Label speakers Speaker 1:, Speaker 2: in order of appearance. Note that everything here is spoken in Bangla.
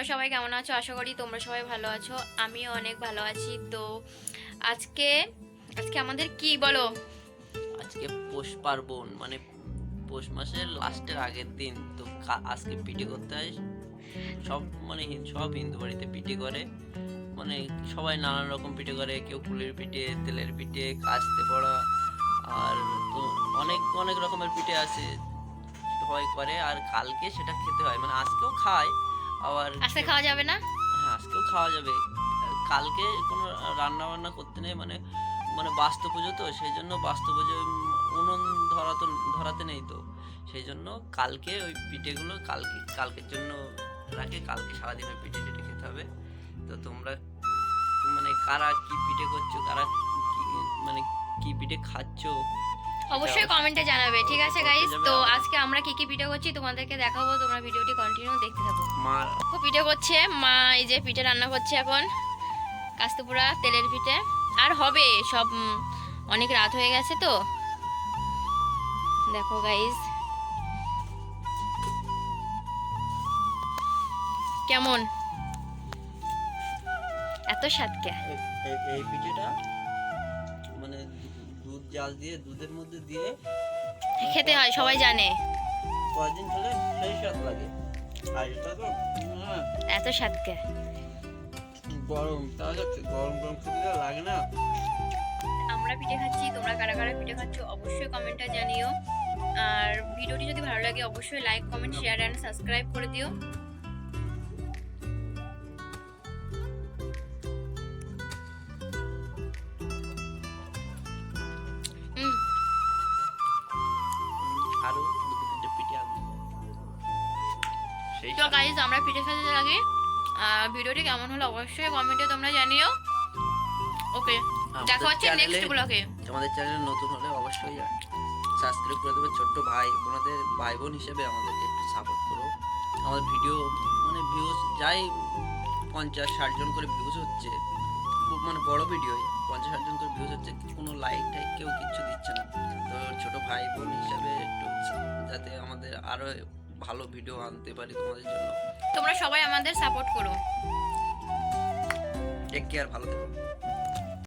Speaker 1: তোমরা সবাই কেমন আছো? আশা করি তোমরা সবাই ভালো আছো। আমিও অনেক ভালো আছি। তো আজকে আজকে আমাদের কি বলো?
Speaker 2: আজকে পৌষ পার্বণ মানে পৌষ মাসের লাস্টের আগের দিন। তো আজকে পিঠে করতে হয়। সব মানে সব হিন্দু বাড়িতে পিঠে করে। মানে সবাই নানান রকম পিঠে করে। কেউ ফুলের পিঠে, তেলের পিঠে কাস্তে পড়া আর তো অনেক অনেক রকমের পিঠে আছে। সবাই করে। আর কালকে সেটা খেতে হয়। মানে আজকেও খায়। আবার
Speaker 1: আজকে খাওয়া যাবে না?
Speaker 2: হ্যাঁ আজকেও খাওয়া যাবে। কালকে কোনো রান্না বান্না করতে নেই মানে মানে বাস্তু পুজো তো সেই জন্য বাস্তু পুজো উনুন ধরা তো ধরাতে নেই তো। সেই জন্য কালকে ওই পিঠেগুলো কালকে কালকের জন্য রাখে কালকে সারাদিন ওই পিঠে টিঠে খেতে হবে। তো তোমরা মানে কারা কি পিঠে করছ কারা কি মানে কি পিঠে খাচ্ছো
Speaker 1: অবশ্যই কমেন্টে জানাবে ঠিক আছে গাইস তো আজকে আমরা কি কি পিঠে করছি তোমাদেরকে দেখাবো তোমরা ভিডিওটি কন্টিনিউ দেখতে থাকো।
Speaker 2: মা
Speaker 1: পিঠে করছে মা এই যে পিঠে রান্না করছে এখন কাস্তুপুরা তেলের পিঠে। আর হবে সব অনেক রাত হয়ে গেছে তো। দেখো গাইস কেমন? এত স্বাদকে
Speaker 2: এই- পিঠেটা জাল দিয়ে দুধের মধ্যে দিয়ে
Speaker 1: খেতে হয় সবাই জানে।
Speaker 2: কদিন খেলে সেই স্বাদ লাগে। আর এটা তো হ্যাঁ,
Speaker 1: এত স্বাদকে
Speaker 2: গরম তাহলে গরম গরম খেতে লাগে না।
Speaker 1: আমরা পিঠে খাচ্ছি তোমরা কারা কারা পিঠে খাচ্ছ অবশ্যই কমেন্টে জানিও। আর ভিডিওটি যদি ভালো লাগে অবশ্যই like comment share and subscribe করে দিও। তো গাইজ আমরা পিঠে খেতে লাগি আর ভিডিওটি কেমন হলো অবশ্যই কমেন্টে তোমরা জানিও। ওকে দেখা হচ্ছে নেক্সট ব্লগে
Speaker 2: আমাদের চ্যানেল নতুন হলে অবশ্যই সাবস্ক্রাইব করে দেবে ছোট্ট ভাই। ওনাদের ভাই বোন হিসেবে আমাদেরকে একটু সাপোর্ট করো। আমাদের ভিডিও মানে ভিউজ যাই পঞ্চাশ ষাট জন করে ভিউজ হচ্ছে খুব মানে বড় ভিডিও পঞ্চাশ ষাট জন করে ভিউজ হচ্ছে কোনো লাইক টাইক কেউ কিচ্ছু দিচ্ছে না। তো ছোট ভাই বোন হিসাবে একটু যাতে আমাদের আরও ভালো ভিডিও আনতে পারি তোমাদের জন্য।
Speaker 1: তোমরা সবাই আমাদের সাপোর্ট করো।
Speaker 2: টেক কেয়ার ভালো থেকো।